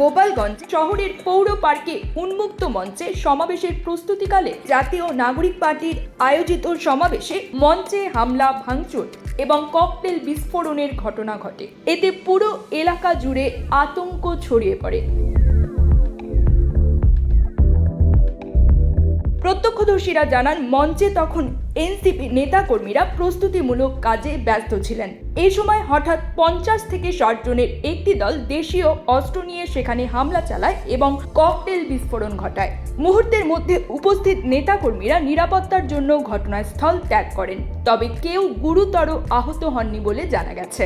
গোপালগঞ্জ শহরের পৌর পার্কে উন্মুক্ত মঞ্চে সমাবেশের প্রস্তুতিকালে জাতীয় নাগরিক পার্টির আয়োজিত সমাবেশে মঞ্চে হামলা, ভাঙচুর এবং ককটেল বিস্ফোরণের ঘটনা ঘটে। এতে পুরো এলাকা জুড়ে আতঙ্ক ছড়িয়ে পড়ে। প্রত্যক্ষদর্শীরা জানান, মঞ্চে তখন এনসিপি নেতাকর্মীরা প্রস্তুতিমূলক কাজে ব্যস্ত ছিলেন। এই সময় হঠাৎ পঞ্চাশ থেকে ষাট জনের একটি দল দেশীয় অস্ত্র নিয়ে সেখানে হামলা চালায় এবং ককটেল বিস্ফোরণ ঘটায়। মুহূর্তের মধ্যে উপস্থিত নেতাকর্মীরা নিরাপত্তার জন্য ঘটনাস্থল ত্যাগ করেন, তবে কেউ গুরুতর আহত হননি বলে জানা গেছে।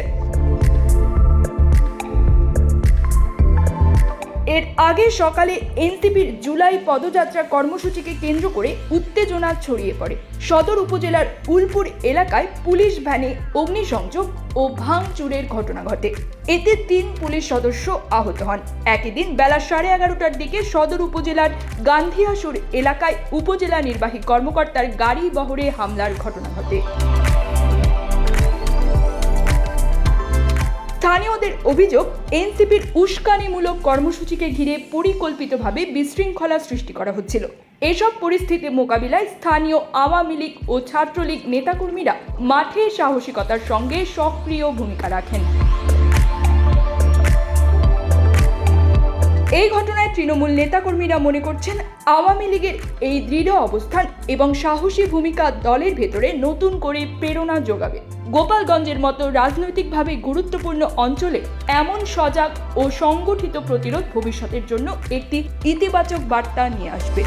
এর আগে সকালে এনসিপির জুলাই পদযাত্রা কর্মসূচিকে কেন্দ্র করে উত্তেজনা ছড়িয়ে পড়ে। সদর উপজেলার উলপুর এলাকায় পুলিশ ভ্যানে অগ্নিসংযোগ ও ভাঙচুরের ঘটনা ঘটে। এতে তিন পুলিশ সদস্য আহত হন। একই দিন বেলা সাড়ে এগারোটার দিকে সদর উপজেলার গান্ধীহাসুর এলাকায় উপজেলা নির্বাহী কর্মকর্তার গাড়ি বহরে হামলার ঘটনা ঘটে। স্থানীয়দের অভিযোগ, এনসিপির উস্কানিমূলক কর্মসূচিকে ঘিরে পরিকল্পিতভাবে বিশৃঙ্খলা সৃষ্টি করা হচ্ছিল। এসব পরিস্থিতি মোকাবিলায় স্থানীয় আওয়ামী লীগ ও ছাত্রলীগ নেতাকর্মীরা মাঠে সাহসিকতার সঙ্গে সক্রিয় ভূমিকা রাখেন। তৃণমূল নেতাকর্মীরা মনে করছেন আওয়ামী লীগের এই দৃঢ় অবস্থান এবং সাহসী ভূমিকা দলের ভেতরে নতুন করে প্রেরণা যোগাবে। গোপালগঞ্জের মতো রাজনৈতিকভাবে গুরুত্বপূর্ণ অঞ্চলে এমন সজাগ ও সংগঠিত প্রতিরোধ ভবিষ্যতের জন্য একটি ইতিবাচক বার্তা নিয়ে আসবে।